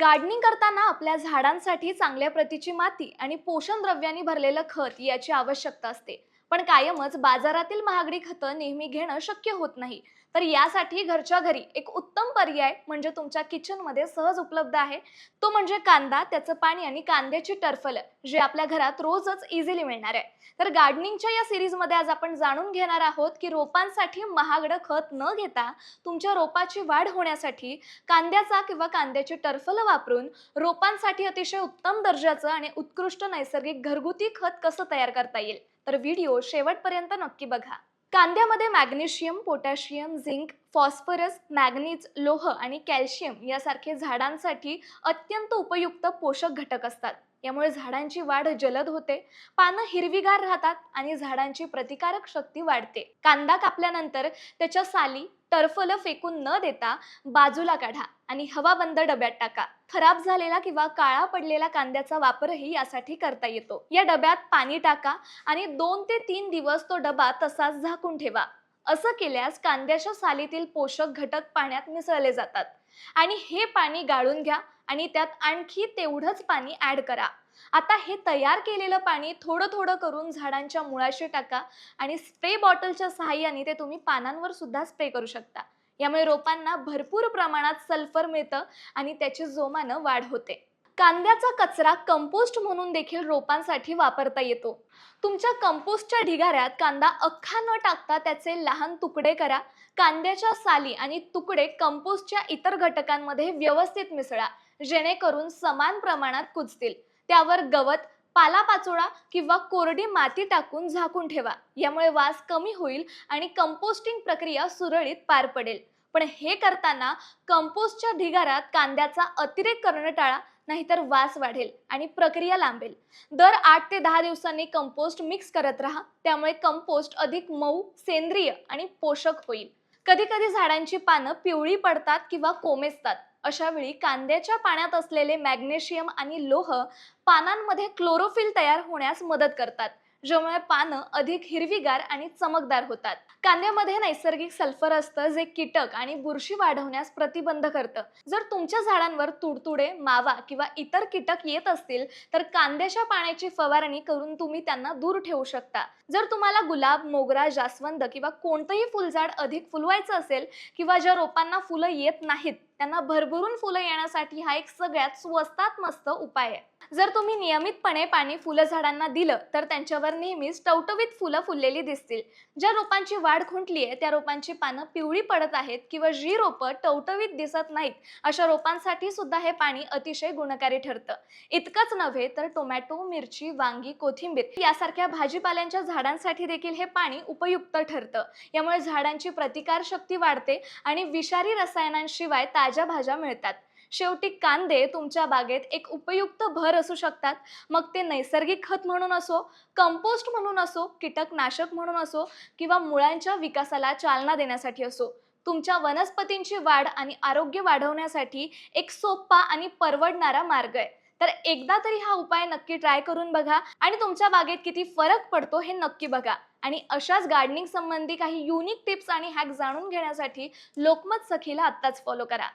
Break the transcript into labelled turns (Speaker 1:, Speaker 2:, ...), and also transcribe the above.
Speaker 1: Gardening करताना आपल्या झाडांसाठी चांगल्या प्रतीची माती आणि पोषण द्रव्यांनी भरलेलं खत याची आवश्यकता असते. पण कायमच बाजारातील महागडी खतं नेहमी घेणं शक्य होत नाही. तर यासाठी घरच्या घरी एक उत्तम पर्याय म्हणजे तुमच्या किचनमध्ये सहज उपलब्ध आहे. तो म्हणजे कांदा त्याचं पाणी आणि कांद्याची टरफल जे आपल्या घरात रोजच इझिली मिळणार आहे. तर गार्डनिंगच्या या सिरीजमध्ये आज आपण जाणून घेणार आहोत की रोपांसाठी महागडं खत न घेता तुमच्या रोपाची वाढ होण्यासाठी कांद्याचा किंवा कांद्याची टरफल वापरून रोपांसाठी अतिशय उत्तम दर्जाचं आणि उत्कृष्ट नैसर्गिक घरगुती खत कसं तयार करता येईल? तर व्हिडिओ शेवटपर्यंत नक्की बघा. कांद्यामध्ये magnesium potassium zinc phosphorus manganese लोह आणि कॅल्शियम यासारखे झाडांसाठी अत्यंत उपयुक्त पोषक घटक असतात. यामुळे झाडांची वाढ जलद होते पानं हिरवीगार राहतात आणि झाडांची प्रतिकारक शक्ती वाढते. कांदा कापल्यानंतर त्याच्या साली टरफल फेकून न देता बाजूला काढा आणि हवाबंद डब्यात टाका. खराब झालेला किंवा काळा पडलेला कांद्याचा वापरही यासाठी करता येतो. या डब्यात पाणी टाका आणि दोन ते तीन दिवस तो डबा तसाच झाकून ठेवा. असं केल्यास कांद्याच्या सालीतील पोषक घटक पाण्यात मिसळले जातात. आणि हे पाणी गाळून घ्या आणि त्यात आणखी तेवढंच पाणी ॲड करा. आता हे तयार केलेलं पाणी थोडं थोडं करून झाडांच्या मुळाशी टाका आणि स्प्रे बॉटलच्या सहाय्याने ते तुम्ही पानांवर सुद्धा स्प्रे करू शकता. यामुळे रोपांना भरपूर प्रमाणात सल्फर मिळतं आणि त्याची जोमानं वाढ होते. कांद्याचा कचरा कंपोस्ट म्हणून देखील रोपांसाठी वापरता येतो. तुमच्या कंपोस्टच्या ढिगाऱ्यात कांदा अख्खा न टाकता त्याचे लहान तुकडे करा. कांद्याच्या साली आणि तुकडे कंपोस्टच्या इतर घटकांमध्ये व्यवस्थित मिसळा. जेणेकरून समान प्रमाणात कुजतील. त्यावर गवत पालापाचोळा किंवा कोरडी माती टाकून झाकून ठेवा. यामुळे वास कमी होईल आणि कंपोस्टिंग प्रक्रिया सुरळीत पार पडेल. पण हे करताना कंपोस्टच्या ढिगाऱ्यात कांद्याचा अतिरेक करणं टाळा. नाहीतर वास वाढेल आणि प्रक्रिया लांबेल. दर आठ ते दहा दिवसांनी कंपोस्ट मिक्स करत राहा. त्यामुळे कंपोस्ट अधिक मऊ सेंद्रिय आणि पोषक होईल. कधी कधी झाडांची पानं पिवळी पडतात किंवा कोमेजतात. अशा वेळी कांद्याच्या पाण्यात असलेले मॅग्नेशियम आणि लोह पानांमध्ये क्लोरोफिल तयार होण्यास मदत करतात. ज्यामुळे पानं अधिक हिरवीगार आणि चमकदार होतात. कांद्यामध्ये नैसर्गिक सल्फर असतं जे कीटक आणि बुरशी वाढवण्यास प्रतिबंध करतं. जर तुमच्या झाडांवर तुडतुडे मावा किंवा इतर कीटक येत असतील तर कांद्याच्या पाण्याची फवारणी करून तुम्ही त्यांना दूर ठेवू शकता. जर तुम्हाला गुलाब मोगरा जास्वंद किंवा कोणतंही फुलझाड अधिक फुलवायचं असेल किंवा ज्या रोपांना फुलं येत नाहीत त्यांना भरभरून फुलं येण्यासाठी हा एक सगळ्यात स्वस्तात मस्त उपाय आहे. जर तुम्ही नियमितपणे पाणी फुलं झाडांना दिलं तर त्यांच्यावर नेहमीच टवटवीत फुलं फुललेली दिसतील. ज्या रोपांची वाढ खुंटली आहे त्या रोपांची पानं पिवळी पडत आहेत किंवा जी रोपं टवटवीत दिसत नाहीत अशा रोपांसाठी सुद्धा हे पाणी अतिशय गुणकारी ठरतं. इतकंच नव्हे तर टोमॅटो मिरची वांगी कोथिंबीर यासारख्या भाजीपाल्यांच्या झाडांसाठी देखील हे पाणी उपयुक्त ठरतं. यामुळे झाडांची प्रतिकार शक्ती वाढते आणि विषारी रसायनांशिवाय ताज्या भाज्या मिळतात. शेवटी कांदे तुमच्या बागेत एक उपयुक्त भर असू शकतात. मग ते नैसर्गिक खत म्हणून असो कंपोस्ट म्हणून असो कीटकनाशक म्हणून असो किंवा मुळांच्या विकासाला चालना देण्यासाठी असो तुमच्या वनस्पतींची वाढ आणि आरोग्य वाढवण्यासाठी एक सोपा आणि परवडणारा मार्ग आहे. तर एकदा तरी हा उपाय नक्की ट्राय करून बघा आणि तुमच्या बागेत किती फरक पडतो हे नक्की बघा. आणि अशाच गार्डनिंग संबंधी काही युनिक टिप्स आणि हॅक जाणून घेण्यासाठी लोकमत सखीला आत्ताच फॉलो करा.